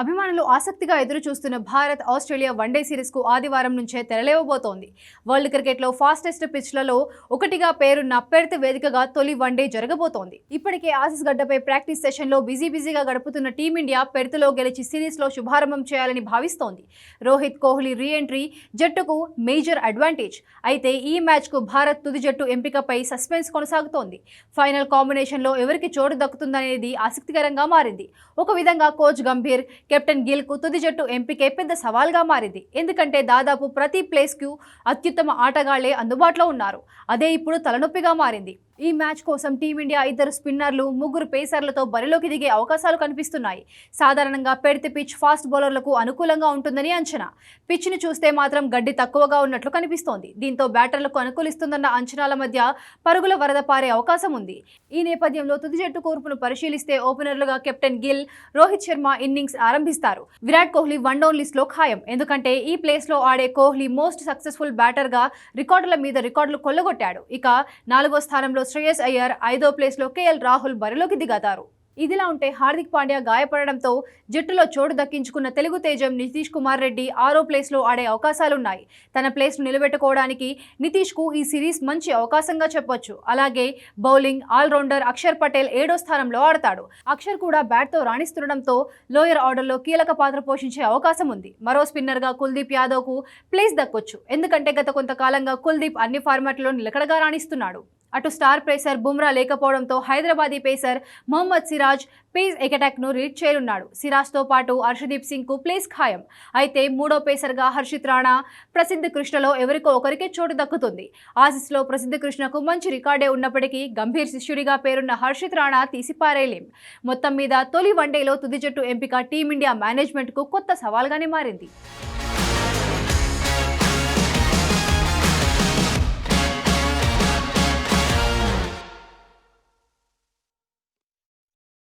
అభిమానులు ఆసక్తిగా ఎదురు చూస్తున్న భారత్ ఆస్ట్రేలియా వన్డే సిరీస్కు ఆదివారం నుంచే తెరలేవబోతోంది. వరల్డ్ క్రికెట్లో ఫాస్టెస్ట్ పిచ్లలో ఒకటిగా పేరున్న పెర్త్ వేదికగా తొలి వన్డే జరగబోతోంది. ఇప్పటికే ఆసిస్ గడ్డపై ప్రాక్టీస్ సెషన్లో బిజీ బిజీగా గడుపుతున్న టీమిండియా పెర్త్లో గెలిచి సిరీస్లో శుభారంభం చేయాలని భావిస్తోంది. రోహిత్ కోహ్లీ రీఎంట్రీ జట్టుకు మేజర్ అడ్వాంటేజ్. అయితే ఈ మ్యాచ్కు భారత్ తుది జట్టు ఎంపికపై సస్పెన్స్ కొనసాగుతోంది. ఫైనల్ కాంబినేషన్లో ఎవరికి చోటు దక్కుతుందనేది ఆసక్తికరంగా మారింది. ఒక విధంగా కోచ్ గంభీర్ కెప్టెన్ గిల్కు తుది జట్టు ఎంపికే పెద్ద సవాల్గా మారింది. ఎందుకంటే దాదాపు ప్రతి ప్లేస్కు అత్యుత్తమ ఆటగాళ్ళే అందుబాటులో ఉన్నారు. అదే ఇప్పుడు తలనొప్పిగా మారింది. ఈ మ్యాచ్ కోసం టీమిండియా ఇద్దరు స్పిన్నర్లు ముగ్గురు పేసర్లతో బరిలోకి దిగే అవకాశాలు కనిపిస్తున్నాయి. సాధారణంగా పెడితే పిచ్ ఫాస్ట్ బౌలర్లకు అనుకూలంగా ఉంటుందని అంచనా. పిచ్ను చూస్తే మాత్రం గడ్డి తక్కువగా ఉన్నట్లు కనిపిస్తోంది. దీంతో బ్యాటర్లకు అనుకూలిస్తుందన్న అంచనాల మధ్య పరుగుల వరద పారే అవకాశం ఉంది. ఈ నేపథ్యంలో తుది జట్టు కూర్పును పరిశీలిస్తే ఓపెనర్లుగా కెప్టెన్ గిల్ రోహిత్ శర్మ ఇన్నింగ్స్ ఆరంభిస్తారు. విరాట్ కోహ్లీ వన్ డౌన్ లిస్ట్లో ఖాయం. ఎందుకంటే ఈ ప్లేస్లో ఆడే కోహ్లీ మోస్ట్ సక్సెస్ఫుల్ బ్యాటర్గా రికార్డుల మీద రికార్డులు కొల్లగొట్టాడు. ఇక నాలుగో స్థానంలో శ్రేయస్ అయ్యర్ ఐదో ప్లేస్లో కేఎల్ రాహుల్ బరిలోకి దిగతారు. ఇదిలా ఉంటే హార్దిక్ పాండ్యా గాయపడడంతో జట్టులో చోటు దక్కించుకున్న తెలుగు తేజం నితీష్ కుమార్ రెడ్డి ఆరో ప్లేస్లో ఆడే అవకాశాలున్నాయి. తన ప్లేస్ను నిలబెట్టుకోవడానికి నితీష్కు ఈ సిరీస్ మంచి అవకాశంగా చెప్పొచ్చు. అలాగే బౌలింగ్ ఆల్రౌండర్ అక్షర్ పటేల్ ఏడో స్థానంలో ఆడతాడు. అక్షర్ కూడా బ్యాట్తో రాణిస్తుండడంతో లోయర్ ఆర్డర్లో కీలక పాత్ర పోషించే అవకాశం ఉంది. మరో స్పిన్నర్గా కుల్దీప్ యాదవ్కు ప్లేస్ దక్కొచ్చు. ఎందుకంటే గత కొంతకాలంగా కుల్దీప్ అన్ని ఫార్మాట్లో నిలకడగా రాణిస్తున్నాడు. అటు స్టార్ పేసర్ బుమ్రా లేకపోవడంతో హైదరాబాదీ పేసర్ మొహమ్మద్ సిరాజ్ పేస్ ఎకటాక్ను రీడ్ చేయనున్నాడు. సిరాజ్తో పాటు హర్షదీప్ సింగ్కు ప్లేస్ ఖాయం. అయితే మూడో పేసర్గా హర్షిత్ రాణా ప్రసిద్ధ కృష్ణలో ఎవరికో ఒకరికే చోటు దక్కుతుంది. ఆసిస్లో ప్రసిద్ధ కృష్ణకు మంచి రికార్డే ఉన్నప్పటికీ గంభీర్ శిష్యుడిగా పేరున్న హర్షిత్ రాణా తీసిపారేయలేం మొత్తం మీద తొలి వన్డేలో తుది జట్టు ఎంపిక టీమిండియా మేనేజ్మెంట్కు కొత్త సవాల్గానే మారింది.